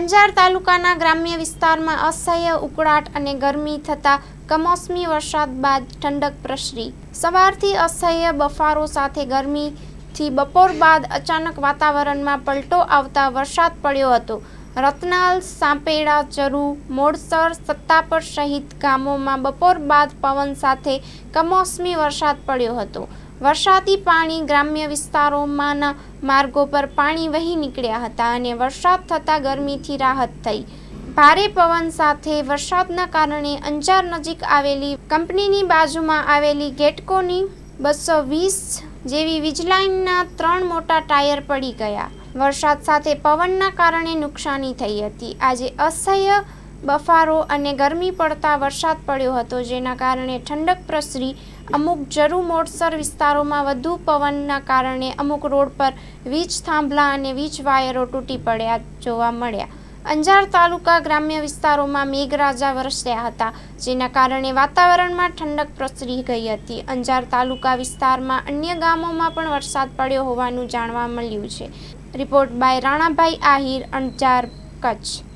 અંજાર તાલુકાના ગ્રામ્ય વિસ્તારમાં અસહ્ય ઉકળાટ અને ગરમી થતાં કમોસમી વરસાદ બાદ ઠંડક પ્રસરી. સવારથી અસહ્ય બફારો સાથે ગરમીથી બપોર બાદ અચાનક વાતાવરણમાં પલટો આવતા વરસાદ પડ્યો હતો. રતનાલ, સાંપેડા, ચરુ, મોડસર, સત્તાપર સહિત ગામોમાં બપોર બાદ પવન સાથે કમોસમી વરસાદ પડ્યો હતો. વરસાદી પાણી ગ્રામ્ય વિસ્તારોમાંના માર્ગો પર પાણી વહી નીકળ્યા હતા અને વરસાદ થતાં ગરમીથી રાહત થઈ. ભારે પવન સાથે વરસાદના કારણે અંજાર નજીક આવેલી કંપનીની બાજુમાં આવેલી ગેટકોની બસો વીસ જેવી વીજલાઇનના ત્રણ મોટા ટાયર પડી ગયા. વરસાદ સાથે પવનના કારણે નુકસાની થઈ હતી. આજે અસહ્ય બફારો અને ગરમી પડતા વરસાદ પડ્યો હતો, જેના કારણે ઠંડક પ્રસરી અમુક જરુ મોડસર વિસ્તારોમાં વધુ પવનના કારણે અમુક રોડ પર વીજ થાંભલા અને વીજ વાયરો તૂટી પડ્યા જોવા મળ્યા. અંજાર તાલુકા ગ્રામ્ય વિસ્તારોમાં મેઘરાજા વરસ્યા હતા, જેના કારણે વાતાવરણમાં ઠંડક પ્રસરી ગઈ હતી. અંજાર તાલુકા વિસ્તારમાં અન્ય ગામોમાં પણ વરસાદ પડ્યો હોવાનું જાણવા મળ્યું છે. Report by Ranabhai Ahir, Anjar Kutch.